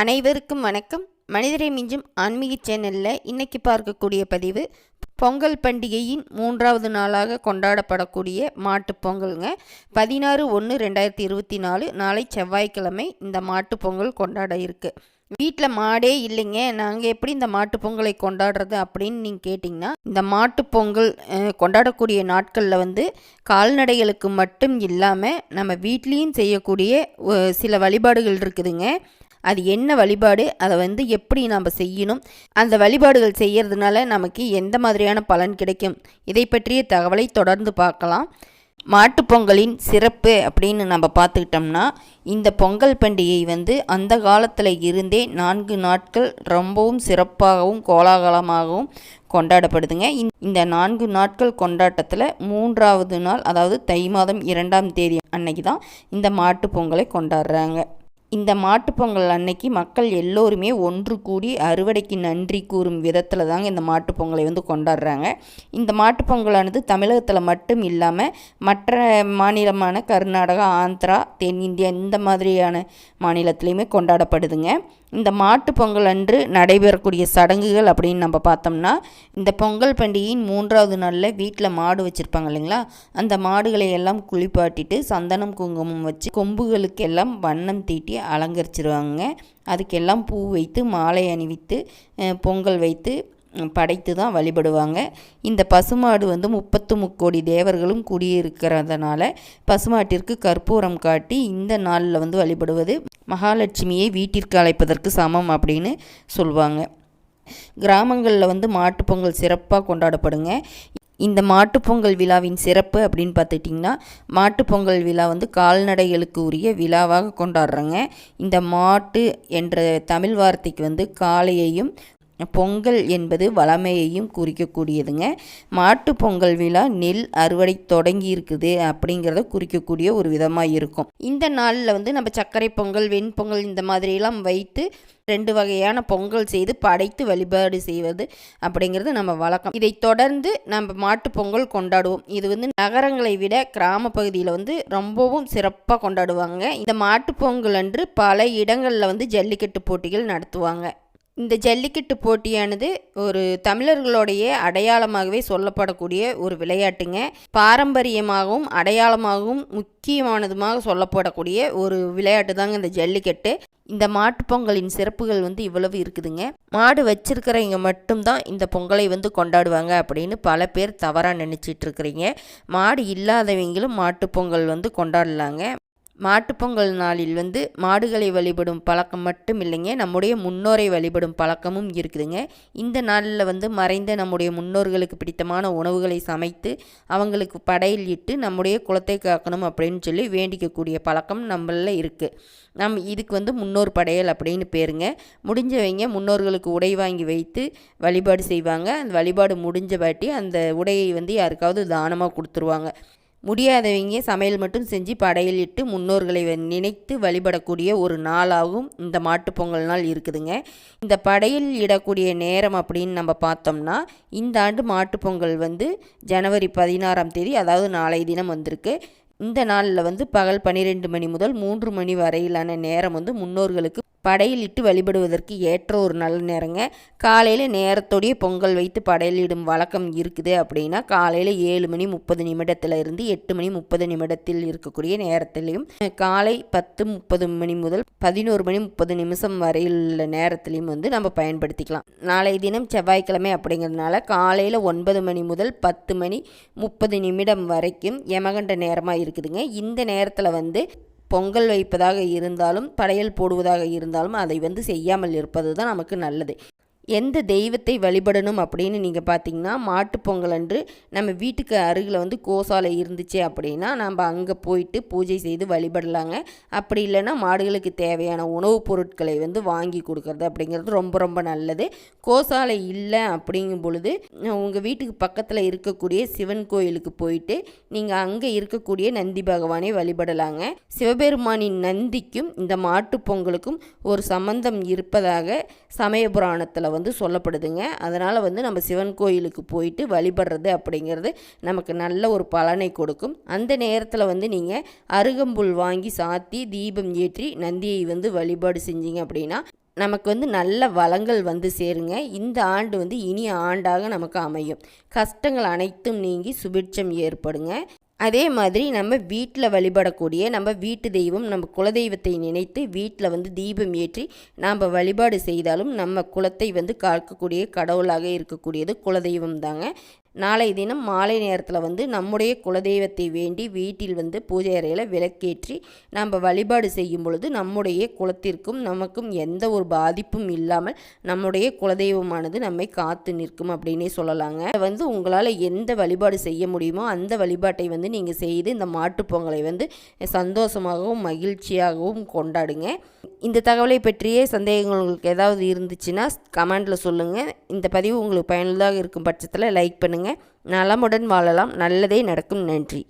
அனைவருக்கும் வணக்கம். மனிதரை மிஞ்சும் ஆன்மீக சேனலில் இன்னைக்கு பார்க்கக்கூடிய பதிவு பொங்கல் பண்டிகையின் மூன்றாவது நாளாக கொண்டாடப்படக்கூடிய மாட்டுப்பொங்கல்ங்க பதினாறு ஒன்று ரெண்டாயிரத்தி இருபத்தி நாலு நாளை செவ்வாய்க்கிழமை இந்த மாட்டுப் பொங்கல் கொண்டாட இருக்கு. வீட்டில் மாடே இல்லைங்க. நாங்கள் எப்படி இந்த மாட்டுப்பொங்கலை கொண்டாடுறது அப்படின்னு நீங்கள் கேட்டிங்கன்னா இந்த மாட்டுப்பொங்கல் கொண்டாடக்கூடிய நாட்களில் வந்து கால்நடைகளுக்கு மட்டும் இல்லாமல் நம்ம வீட்லேயும் செய்யக்கூடிய சில வழிபாடுகள் இருக்குதுங்க. அது என்ன வழிபாடு? அதை வந்து எப்படி நாம் செய்யணும்? அந்த வழிபாடுகள் செய்யறதுனால நமக்கு எந்த மாதிரியான பலன் கிடைக்கும்? இதை பற்றிய தகவலை தொடர்ந்து பார்க்கலாம். மாட்டுப் பொங்கலின் சிறப்பு அப்படின்னு நம்ம பார்த்துக்கிட்டோம்னா இந்த பொங்கல் பண்டிகை வந்து அந்த காலத்தில் இருந்தே நான்கு நாட்கள் ரொம்பவும் சிறப்பாகவும் கோலாகலமாகவும் கொண்டாடப்படுதுங்க. இந்த- இந்த நான்கு நாட்கள் கொண்டாட்டத்தில் மூன்றாவது நாள் அதாவது தை மாதம் இரண்டாம் தேதி அன்னைக்கு தான் இந்த மாட்டுப்பொங்கலை கொண்டாடுறாங்க. இந்த மாட்டுப்பொங்கல் அன்னைக்கு மக்கள் எல்லோருமே ஒன்று கூடி அறுவடைக்கு நன்றி கூறும் விதத்தில் தாங்க இந்த மாட்டுப்பொங்கலை வந்து கொண்டாடுறாங்க. இந்த மாட்டுப்பொங்கலானது தமிழகத்தில் மட்டும் இல்லாமல் மற்ற மாநிலமான கர்நாடகா ஆந்திரா தென்னிந்தியா இந்த மாதிரியான மாநிலத்திலையுமே கொண்டாடப்படுதுங்க. இந்த மாட்டுப் பொங்கல் அன்று நடைபெறக்கூடிய சடங்குகள் அப்படின்னு நம்ம பார்த்தோம்னா இந்த பொங்கல் பண்டிகையின் மூன்றாவது நாளில் வீட்டில் மாடு வச்சுருப்பாங்க இல்லைங்களா? அந்த மாடுகளை எல்லாம் குளிப்பாட்டிட்டு சந்தனம் குங்குமம் வச்சு கொம்புகளுக்கெல்லாம் வண்ணம் தீட்டி அலங்கரிச்சிருவாங்க. அதுக்கெல்லாம் பூ வைத்து மாலை அணிவித்து பொங்கல் வைத்து படைத்து தான் வழிபடுவாங்க. இந்த பசுமாடு வந்து முப்பத்து முக்கோடி தேவர்களும் குடியிருக்கிறதுனால பசுமாட்டிற்கு கற்பூரம் காட்டி இந்த நாளில் வந்து வழிபடுவது மகாலட்சுமியை வீட்டிற்கு அழைப்பதற்கு சமம் அப்படின்னு சொல்லுவாங்க கிராமங்களில் வந்து மாட்டுப் பொங்கல் சிறப்பாக கொண்டாடப்படுங்க. இந்த மாட்டுப்பொங்கல் விழாவின் சிறப்பு அப்படின்னு பார்த்துட்டிங்கன்னா மாட்டுப் பொங்கல் விழா வந்து கால்நடைகளுக்கு உரிய விழாவாக கொண்டாடுறாங்க. இந்த மாட்டு என்ற தமிழ் வார்த்தைக்கு வந்து காளையையும் பொங்கல் என்பது வளமையையும் குறிக்கக்கூடியதுங்க. மாட்டு பொங்கல் விழா நெல் அறுவடை தொடங்கி இருக்குது அப்படிங்கிறத குறிக்கக்கூடிய ஒரு விதமாக இருக்கும். இந்த நாளில் வந்து நம்ம சர்க்கரை பொங்கல் வெண்பொங்கல் இந்த மாதிரியெல்லாம் வைத்து ரெண்டு வகையான பொங்கல் செய்து படைத்து வழிபாடு செய்வது அப்படிங்கிறது நம்ம வழக்கம். இதை தொடர்ந்து நம்ம மாட்டு பொங்கல் கொண்டாடுவோம். இது வந்து நகரங்களை விட கிராம பகுதியில் வந்து ரொம்பவும் சிறப்பாக கொண்டாடுவாங்க. இந்த மாட்டு பொங்கல் அன்று பல இடங்களில் வந்து ஜல்லிக்கட்டு போட்டிகள் நடத்துவாங்க. இந்த ஜல்லிக்கட்டு போட்டியானது ஒரு தமிழர்களுடைய அடையாளமாகவே சொல்லப்படக்கூடிய ஒரு விளையாட்டுங்க. பாரம்பரியமாகவும் அடையாளமாகவும் முக்கியமானதுமாக சொல்லப்படக்கூடிய ஒரு விளையாட்டு தாங்க இந்த ஜல்லிக்கட்டு. இந்த மாட்டுப் பொங்கலின் சிறப்புகள் வந்து இவ்வளவு இருக்குதுங்க. மாடு வச்சிருக்கிறவங்க மட்டும்தான் இந்த பொங்கலை வந்து கொண்டாடுவாங்க அப்படின்னு பல பேர் தவறாக நினச்சிட்டு இருக்கிறீங்க. மாடு இல்லாதவங்களும் மாட்டுப் பொங்கல் வந்து கொண்டாடலாங்க. மாட்டுப்பொங்கல் நாளில் வந்து மாடுகளை வழிபடும் பழக்கம் மட்டும் இல்லைங்க. நம்முடைய முன்னோரை வழிபடும் பழக்கமும் இருக்குதுங்க. இந்த நாளில் வந்து மறைந்த நம்முடைய முன்னோர்களுக்கு பிடித்தமான உணவுகளை சமைத்து அவங்களுக்கு படையில் இட்டு நம்முடைய குலத்தை காக்கணும் அப்படின்னு சொல்லி வேண்டிக்கக்கூடிய பழக்கம் நம்மளில் இருக்குது நம் இதுக்கு வந்து முன்னோர் படையல் அப்படின்னு பேருங்க. முடிஞ்சவங்க முன்னோர்களுக்கு உடை வாங்கி வைத்து வழிபாடு செய்வாங்க. அந்த வழிபாடு முடிஞ்ச பாட்டி அந்த உடையை வந்து யாருக்காவது தானமாக கொடுத்துருவாங்க. முடியாதவங்க சமையல் மட்டும் செஞ்சு படையல் இட்டு முன்னோர்களை நினைத்து வழிபடக்கூடிய ஒரு நாளாகவும் இந்த மாட்டுப் பொங்கல் நாள் இருக்குதுங்க. இந்த படையல் இடக்கூடிய நேரம் அப்படின்னு நம்ம பார்த்தோம்னா இந்த ஆண்டு மாட்டுப் பொங்கல் வந்து ஜனவரி பதினாறாம் தேதி அதாவது நாளை தினம் வந்திருக்கு. இந்த நாளில் வந்து பகல் பன்னிரெண்டு மணி முதல் மூன்று மணி வரையிலான நேரம் வந்து முன்னோர்களுக்கு படையலிட்டு வழிபடுவதற்கு ஏற்ற ஒரு நல்ல நேரங்க. காலையில் நேரத்தோடைய பொங்கல் வைத்து படையலிடும் வழக்கம் இருக்குது அப்படின்னா காலையில் ஏழு மணி முப்பது நிமிடத்தில் இருந்து எட்டு மணி முப்பது நிமிடத்தில் இருக்கக்கூடிய நேரத்திலையும் காலை பத்து முப்பது மணி முதல் பதினோரு மணி முப்பது நிமிஷம் வரையுள்ள நேரத்திலையும் வந்து நம்ம பயன்படுத்திக்கலாம். நாளை தினம் செவ்வாய்க்கிழமை அப்படிங்கிறதுனால காலையில் ஒன்பது மணி முதல் பத்து மணி முப்பது நிமிடம் வரைக்கும் யமகண்ட நேரமாக இருக்குதுங்க. இந்த நேரத்தில் வந்து பொங்கல் வைப்பதாக இருந்தாலும் படையல் போடுவதாக இருந்தாலும் அதை வந்து செய்யாமல் இருப்பது தான் நமக்கு நல்லது. எந்த தெய்வத்தை வழிபடணும் அப்படின்னு நீங்கள் பார்த்தீங்கன்னா மாட்டுப் பொங்கல் அன்று நம்ம வீட்டுக்கு அருகில் வந்து கோசாலை இருந்துச்சு அப்படின்னா நம்ம அங்கே போயிட்டு பூஜை செய்து வழிபடலாங்க. அப்படி இல்லைன்னா மாடுகளுக்கு தேவையான உணவுப் பொருட்களை வந்து வாங்கி கொடுக்கறது அப்படிங்கிறது ரொம்ப ரொம்ப நல்லது. கோசாலை இல்லை அப்படிங்கும் பொழுது உங்கள் வீட்டுக்கு பக்கத்தில் இருக்கக்கூடிய சிவன் கோயிலுக்கு போயிட்டு நீங்கள் அங்கே இருக்கக்கூடிய நந்தி பகவானை வழிபடலாங்க. சிவபெருமானின் நந்திக்கும் இந்த மாட்டுப் பொங்கலுக்கும் ஒரு சம்பந்தம் இருப்பதாக சமய புராணத்தில் வந்து சொல்லப்படுதுங்க. அதனால் வந்து நம்ம சிவன் கோயிலுக்கு போயிட்டு வழிபடுறது அப்படிங்கிறது நமக்கு நல்ல ஒரு பலனை கொடுக்கும். அந்த நேரத்தில் வந்து நீங்கள் அருகம்புல் வாங்கி சாத்தி தீபம் ஏற்றி நந்தியை வந்து வழிபாடு செஞ்சீங்க அப்படின்னா நமக்கு வந்து நல்ல வளங்கள் வந்து சேருங்க. இந்த ஆண்டு வந்து இனிய ஆண்டாக நமக்கு அமையும். கஷ்டங்கள் அனைத்தும் நீங்கி சுபிட்சம் ஏற்படுங்க. அதே மாதிரி நம்ம வீட்டில் வழிபடக்கூடிய நம்ம வீட்டு தெய்வம் நம்ம குலதெய்வத்தை நினைத்து வீட்டில் வந்து தீபம் ஏற்றி நாம் வழிபாடு செய்தாலும் நம்ம குலத்தை வந்து காக்கக்கூடிய கடவுளாக இருக்கக்கூடியது குலதெய்வம் தாங்க. நாளை தினம் மாலை நேரத்தில் வந்து நம்முடைய குலதெய்வத்தை வேண்டி வீட்டில் வந்து பூஜை அறையில் விளக்கேற்றி நம்ம வழிபாடு செய்யும் பொழுது நம்முடைய குலத்திற்கும் நமக்கும் எந்த ஒரு பாதிப்பும் இல்லாமல் நம்முடைய குலதெய்வமானது நம்மை காத்து நிற்கும் அப்படின்னே சொல்லலாங்க. வந்து உங்களால் எந்த வழிபாடு செய்ய முடியுமோ அந்த வழிபாட்டை வந்து நீங்கள் செய்து இந்த மாட்டுப்பொங்கலை வந்து சந்தோஷமாகவும் மகிழ்ச்சியாகவும் கொண்டாடுங்க. இந்த தகவலை பற்றிய சந்தேகங்கள் உங்களுக்கு ஏதாவது இருந்துச்சுன்னா கமெண்டில் சொல்லுங்கள் இந்த பதிவு உங்களுக்கு பயனுள்ளதாக இருக்கும் பட்சத்தில் லைக் பண்ணுங்கள் நலமுடன் வாழலாம். நல்லதே நடக்கும். நன்றி.